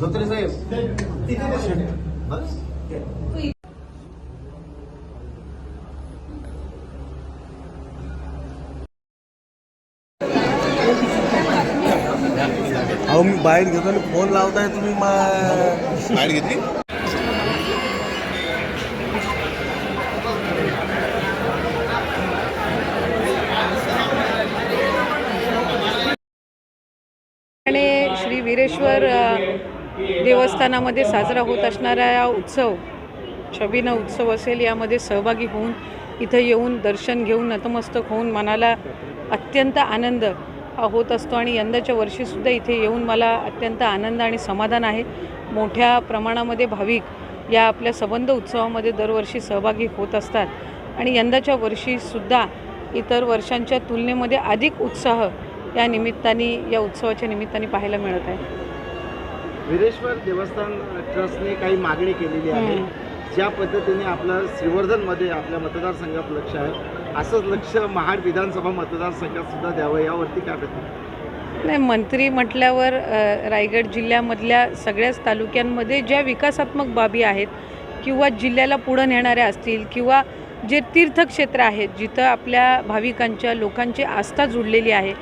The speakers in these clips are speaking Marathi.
धोत्रे साहेब बस अहो मी बाहेर घेतो आणि फोन लावताय तुम्ही मा- बाहेर घेतली आणि श्री वीरेश्वर देवस्थानामध्ये साजरा होत असणारा या उत्सव छबीनं उत्सव असेल यामध्ये सहभागी होऊन इथं येऊन दर्शन घेऊन नतमस्तक होऊन मनाला अत्यंत आनंद होत असतो. आणि यंदाच्या वर्षीसुद्धा इथे येऊन मला अत्यंत आनंद आणि समाधान आहे. मोठ्या प्रमाणामध्ये भाविक या आपल्या सबंध उत्सवामध्ये दरवर्षी सहभागी होत असतात. आणि यंदाच्या वर्षीसुद्धा इतर वर्षांच्या तुलनेमध्ये अधिक उत्साह या निमित्ताने या उत्सवाच्या निमित्ताने पाहायला मिळत आहे. वीरेश्वर देवस्थान ट्रस्टने काही मागणी केलेली आहे. ज्या पद्धतीने आपलं श्रीवर्धनमध्ये आपल्या मतदारसंघात लक्ष आहे असंच लक्ष महाड विधानसभा मतदारसंघात सुद्धा द्यावं यावरती काय प्रति नाही मंत्री म्हटल्यावर रायगड जिल्ह्यामधल्या सगळ्याच तालुक्यांमध्ये ज्या विकासात्मक बाबी आहेत किंवा जिल्ह्याला पुढं नेणाऱ्या असतील किंवा जे तीर्थक्षेत्र आहेत जिथं आपल्या भाविकांच्या लोकांची आस्था जुडलेली आहे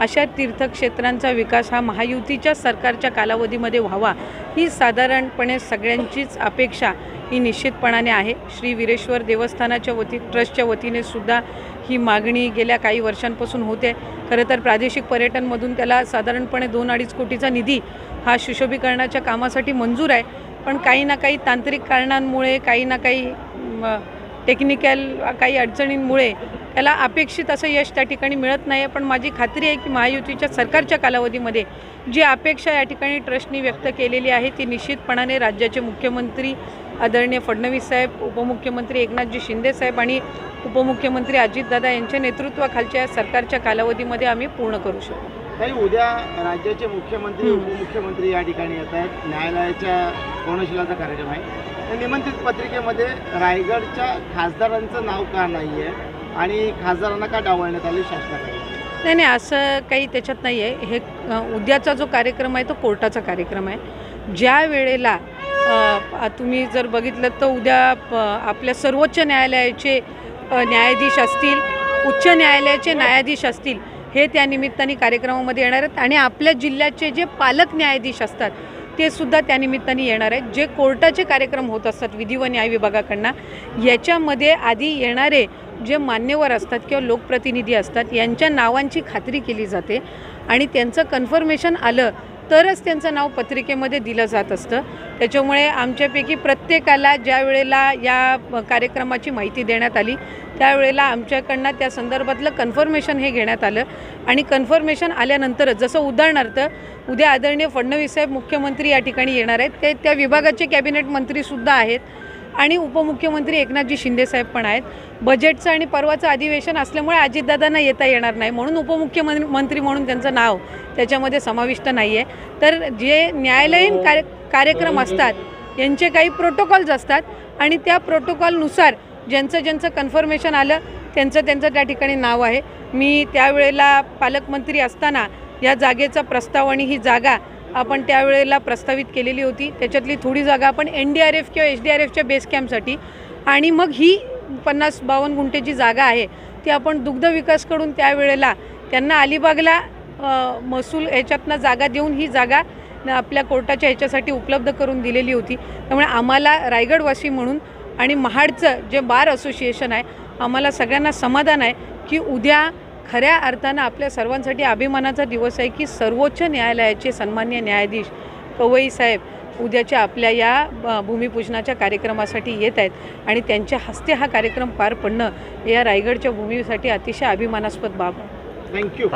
अशा तीर्थक्षेत्रांचा विकास हा महायुतीच्या सरकारच्या कालावधीमध्ये व्हावा ही साधारणपणे सगळ्यांचीच अपेक्षा ही निश्चितपणाने आहे. श्री वीरेश्वर देवस्थानाच्या वती ट्रस्टच्या वतीने सुद्धा ही मागणी गेल्या काही वर्षांपासून होते. खरं तर प्रादेशिक पर्यटनमधून त्याला साधारणपणे दोन अडीच कोटीचा निधी हा सुशोभीकरणाच्या कामासाठी मंजूर आहे. पण काही ना काही तांत्रिक कारणांमुळे काही ना काही टेक्निकल काही अडचणींमुळे त्याला अपेक्षित असं यश त्या ठिकाणी मिळत नाही. आहे पण माझी खात्री आहे की महायुतीच्या सरकारच्या कालावधीमध्ये जी अपेक्षा या ठिकाणी ट्रस्टनी व्यक्त केलेली आहे ती निश्चितपणाने राज्याचे मुख्यमंत्री आदरणीय फडणवीस साहेब उपमुख्यमंत्री एकनाथजी शिंदे साहेब आणि उपमुख्यमंत्री अजितदादा यांच्या नेतृत्वाखालच्या या सरकारच्या कालावधीमध्ये आम्ही पूर्ण करू शकतो काही उद्या राज्याचे मुख्यमंत्री. उपमुख्यमंत्री या ठिकाणी येत आहेत. न्यायालयाच्या कोनशिलाचा कार्यक्रम आहे. निमंत्रित पत्रिकेमध्ये रायगडच्या खासदारांचं नाव का नाही आहे आणि खासदारांना का डावळण्यात आले शासनाकडे? नाही नाही असं काही त्याच्यात नाही आहे. हे उद्याचा जो कार्यक्रम आहे तो कोर्टाचा कार्यक्रम आहे. ज्या वेळेला तुम्ही जर बघितलं तर उद्या प- आपल्या सर्वोच्च न्यायालयाचे न्यायाधीश असतील उच्च न्यायालयाचे न्यायाधीश असतील हे त्या निमित्ताने कार्यक्रमामध्ये येणार आहेत. आणि आपल्या जिल्ह्याचे जे पालक न्यायाधीश असतात ते सुद्धा त्यानिमित्ताने येणार आहेत. जे कोर्टाचे कार्यक्रम होत असतात विधी व न्याय विभागाकडनं याच्यामध्ये आधी येणारे जे मान्यवर असतात किंवा लोकप्रतिनिधी असतात यांच्या नावांची खात्री केली जाते आणि त्यांचं कन्फर्मेशन आलं तरच त्यांचं नाव पत्रिकेमध्ये दिलं जात असतं. त्याच्यामुळे आमच्यापैकी प्रत्येकाला ज्या वेळेला या कार्यक्रमाची माहिती देण्यात आली त्यावेळेला आमच्याकडनं त्या संदर्भातलं कन्फर्मेशन हे घेण्यात आलं. आणि कन्फर्मेशन आल्यानंतरच जसं उदाहरणार्थ उद्या आदरणीय फडणवीस साहेब मुख्यमंत्री या ठिकाणी येणार आहेत. ते त्या विभागाचे कॅबिनेट मंत्रीसुद्धा आहेत. आणि उपमुख्यमंत्री एकनाथजी शिंदेसाहेब पण आहेत. बजेटचं आणि परवाचं अधिवेशन असल्यामुळे अजितदादांना येता येणार नाही. म्हणून उपमुख्यमंत्री मंत्री म्हणून त्यांचं नाव त्याच्यामध्ये समाविष्ट नाही आहे तर जे न्यायालयीन कार्य कार्यक्रम असतात यांचे काही प्रोटोकॉल्स असतात. आणि त्या प्रोटोकॉलनुसार ज्यांचं ज्यांचं कन्फर्मेशन आलं त्यांचं त्यांचं त्या ठिकाणी नाव आहे. मी त्यावेळेला पालकमंत्री असताना या जागेचा प्रस्ताव आणि ही जागा आपण त्यावेळेला प्रस्तावित केलेली होती. त्याच्यातली थोडी जागा आपण एन डी आर एफ किंवा एच डी आर एफच्या बेस कॅम्पसाठी आणि मग ही पन्नास बावन्न गुंठेची जागा आहे ती आपण दुग्ध विकासकडून त्यावेळेला त्यांना अलिबागला महसूल ह्याच्यातनं जागा देऊन ही जागा आपल्या कोर्टाच्या ह्याच्यासाठी उपलब्ध करून दिलेली होती. त्यामुळे आम्हाला रायगडवासी म्हणून आणि महाडचं जे बार असोसिएशन आहे आम्हाला सगळ्यांना समाधान आहे की उद्या खऱ्या अर्थानं आपल्या सर्वांसाठी अभिमानाचा दिवस आहे की सर्वोच्च न्यायालयाचे सन्मान्य न्यायाधीश कवई साहेब उद्याच्या आपल्या या भूमिपूजनाच्या कार्यक्रमासाठी येत आहेत आणि त्यांच्या हस्ते हा कार्यक्रम पार पडणं या रायगडच्या भूमीसाठी अतिशय अभिमानास्पद बाब आहे. थँक्यू